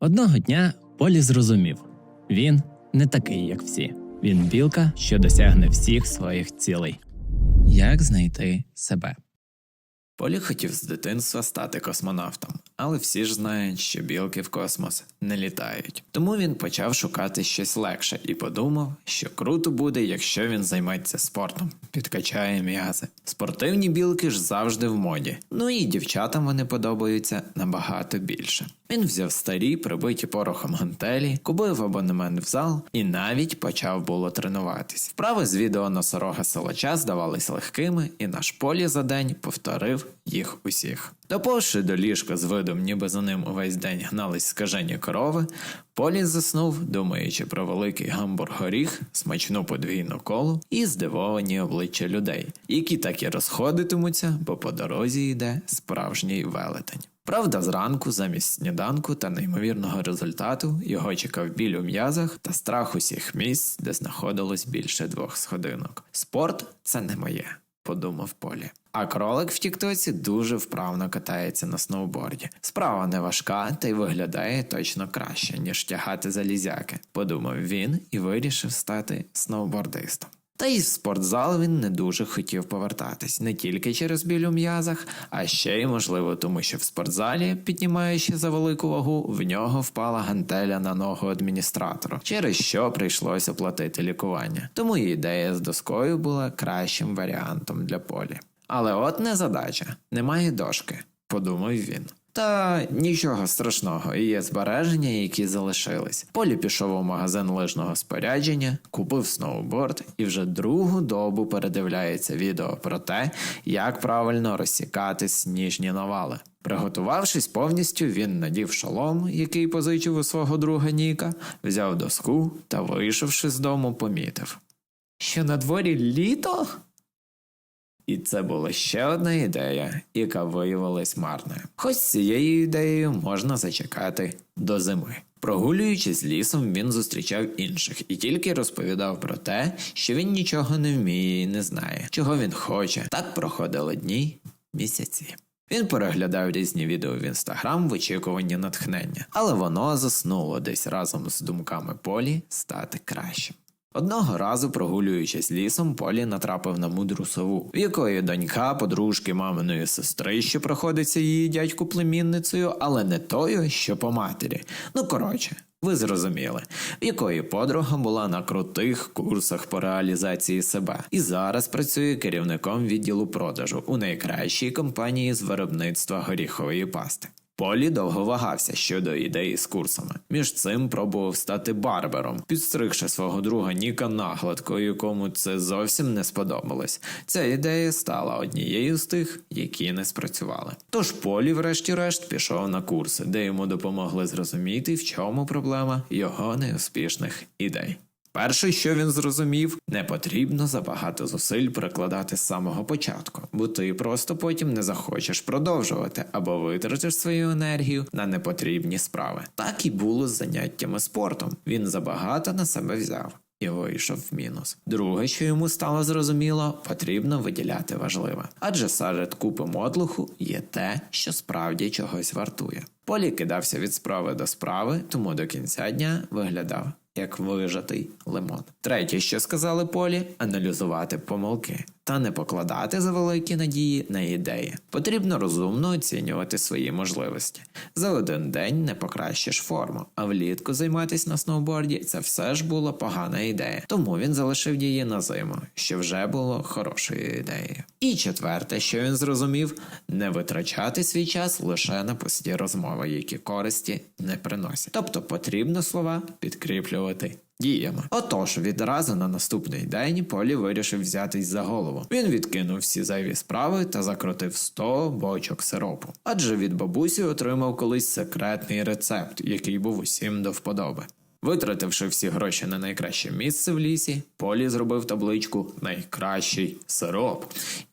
Одного дня Полі зрозумів він не такий, як всі. Він білка, що досягне всіх своїх цілей. Як знайти себе? Полі хотів з дитинства стати космонавтом, але всі ж знають, що білки в космос не літають. Тому він почав шукати щось легше і подумав, що круто буде, якщо він займеться спортом, підкачає м'язи. Спортивні білки ж завжди в моді. Ну і дівчатам вони подобаються набагато більше. Він взяв старі, прибиті порохом гантелі, купив абонемент в зал і навіть почав було тренуватись. Вправи з відео носорога силача здавались легкими, і наш полі за день повторив їх усіх. Доповши до ліжка з видом, ніби за ним увесь день гнались скажені корови, Полі заснув, думаючи про великий гамбург-горіх, смачну подвійну колу і здивовані обличчя людей, які так і розходитимуться, бо по дорозі йде справжній велетень. Правда, зранку, замість сніданку та неймовірного результату його чекав біль у м'язах та страх усіх місць, де знаходилось більше двох сходинок. Спорт це не моє, подумав Полі. А кролик в Тіктоці дуже вправно катається на сноуборді. Справа не важка, та й виглядає точно краще, ніж тягати залізяки, подумав він і вирішив стати сноубордистом. Та й в спортзал він не дуже хотів повертатись не тільки через біль у м'язах, а ще й можливо, тому що в спортзалі, піднімаючи за велику вагу, в нього впала гантеля на ногу адміністратору, через що прийшлося платити лікування. Тому ідея з доскою була кращим варіантом для полі. Але от не задача, немає дошки, подумав він. Та нічого страшного, є збереження, які залишились. Полі пішов у магазин лижного спорядження, купив сноуборд і вже другу добу передивляється відео про те, як правильно розсікати сніжні навали. Приготувавшись повністю, він надів шолом, який позичив у свого друга Ніка, взяв доску та, вийшовши з дому, помітив. Що на дворі літо? І це була ще одна ідея, яка виявилась марною. Хоч цією ідеєю можна зачекати до зими. Прогулюючись лісом, він зустрічав інших і тільки розповідав про те, що він нічого не вміє і не знає, чого він хоче. Так проходили дні, місяці. Він переглядав різні відео в інстаграм в очікуванні натхнення, але воно заснуло десь разом з думками Полі стати кращим. Одного разу, прогулюючись лісом, Полі натрапив на мудру сову, в якої донька, подружки маминої сестри, що проходиться її дядьку племінницею, але не тою, що по матері. Ну коротше, ви зрозуміли, в якої подруга була на крутих курсах по реалізації себе і зараз працює керівником відділу продажу у найкращій компанії з виробництва горіхової пасти. Полі довго вагався щодо ідеї з курсами. Між цим пробував стати барбером, підстригши свого друга Ніка нагладко, якому це зовсім не сподобалось. Ця ідея стала однією з тих, які не спрацювали. Тож Полі, врешті-решт, пішов на курси, де йому допомогли зрозуміти, в чому проблема його неуспішних ідей. Перше, що він зрозумів, не потрібно забагато зусиль прикладати з самого початку, бо ти просто потім не захочеш продовжувати або витратиш свою енергію на непотрібні справи. Так і було з заняттями спортом. Він забагато на себе взяв. І вийшов в мінус. Друге, що йому стало зрозуміло, потрібно виділяти важливе. Адже серед купи мотлуху є те, що справді чогось вартує. Полі кидався від справи до справи, тому до кінця дня виглядав як вижатий лимон. Третє, що сказали Полі, аналізувати помилки та не покладати за великі надії на ідеї. Потрібно розумно оцінювати свої можливості. За один день не покращиш форму, а влітку займатися на сноуборді це все ж була погана ідея. Тому він залишив її на зиму, що вже було хорошою ідеєю. І четверте, що він зрозумів, не витрачати свій час лише на пусті розмови, які користі не приносять. Тобто потрібно слова підкріплювати діями. Отож, відразу на наступний день Полі вирішив взятись за голову. Він відкинув всі зайві справи та закрутив 100 бочок сиропу. Адже від бабусі отримав колись секретний рецепт, який був усім до вподоби. Витративши всі гроші на найкраще місце в лісі, Полі зробив табличку Найкращий сироп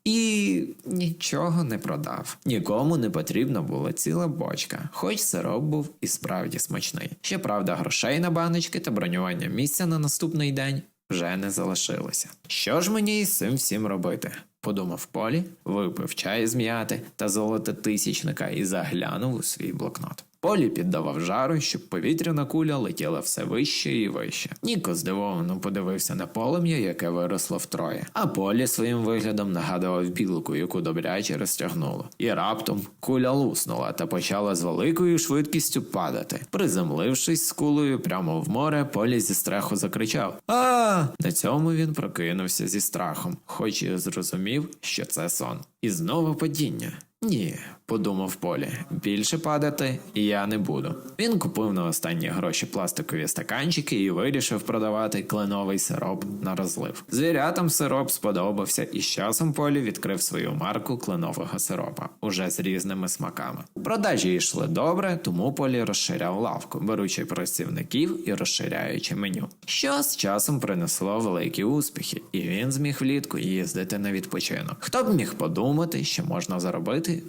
і нічого не продав. Нікому не потрібна була ціла бочка, хоч сироп був і справді смачний. Щоправда, грошей на баночки та бронювання місця на наступний день вже не залишилося. Що ж мені із цим всім робити? Подумав Полі, випив чай з м'яти та золота тисячника і заглянув у свій блокнот. Полі піддавав жару, щоб повітряна куля летіла все вище і вище. Ніко здивовано подивився на полум'я, яке виросло втроє. А Полі своїм виглядом нагадував білку, яку добряче розтягнуло. І раптом куля луснула та почала з великою швидкістю падати. Приземлившись з кулею прямо в море, Полі зі страху закричав: А! На цьому він прокинувся зі страхом, хоч і зрозумів, що це сон. І знову падіння. Ні, подумав Полі, більше падати я не буду. Він купив на останні гроші пластикові стаканчики і вирішив продавати кленовий сироп на розлив. Звірятам сироп сподобався, і з часом Полі відкрив свою марку кленового сиропа, уже з різними смаками. Продажі йшли добре, тому Полі розширяв лавку, беручи працівників і розширяючи меню. Що з часом принесло великі успіхи, і він зміг влітку їздити на відпочинок. Хто б міг подумати, що можна заробити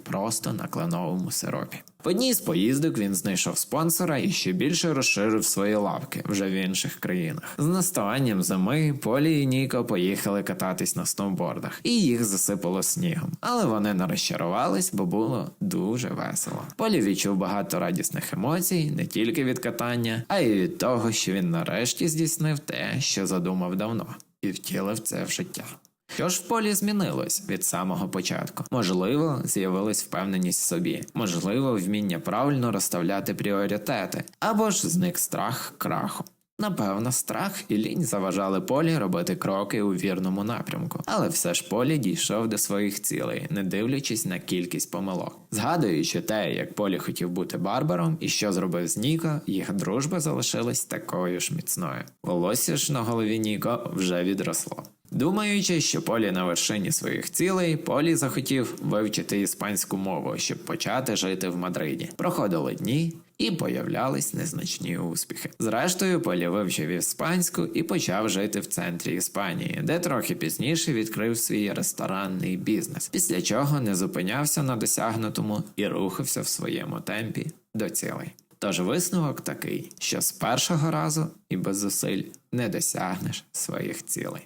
просто на кленовому сиропі. В одній з поїздок він знайшов спонсора і ще більше розширив свої лавки вже в інших країнах. З наставанням зими Полі і Ніко поїхали кататись на сноубордах, і їх засипало снігом. Але вони не розчарувались, бо було дуже весело. Полі відчув багато радісних емоцій не тільки від катання, а й від того, що він нарешті здійснив те, що задумав давно, і втілив це в життя. Що ж в полі змінилось від самого початку? Можливо, з'явилась впевненість в собі, можливо, вміння правильно розставляти пріоритети, або ж зник страх краху. Напевно, страх і лінь заважали Полі робити кроки у вірному напрямку, але все ж Полі дійшов до своїх цілей, не дивлячись на кількість помилок. Згадуючи те, як Полі хотів бути барбаром і що зробив з Ніко, їх дружба залишилась такою ж міцною. Волосся ж на голові Ніко вже відросло. Думаючи, що Полі на вершині своїх цілей, Полі захотів вивчити іспанську мову, щоб почати жити в Мадриді. Проходили дні. І появлялись незначні успіхи. Зрештою, Полі вивчив іспанську і почав жити в центрі Іспанії, де трохи пізніше відкрив свій ресторанний бізнес, після чого не зупинявся на досягнутому і рухався в своєму темпі до цілей. Тож висновок такий, що з першого разу і без зусиль не досягнеш своїх цілей.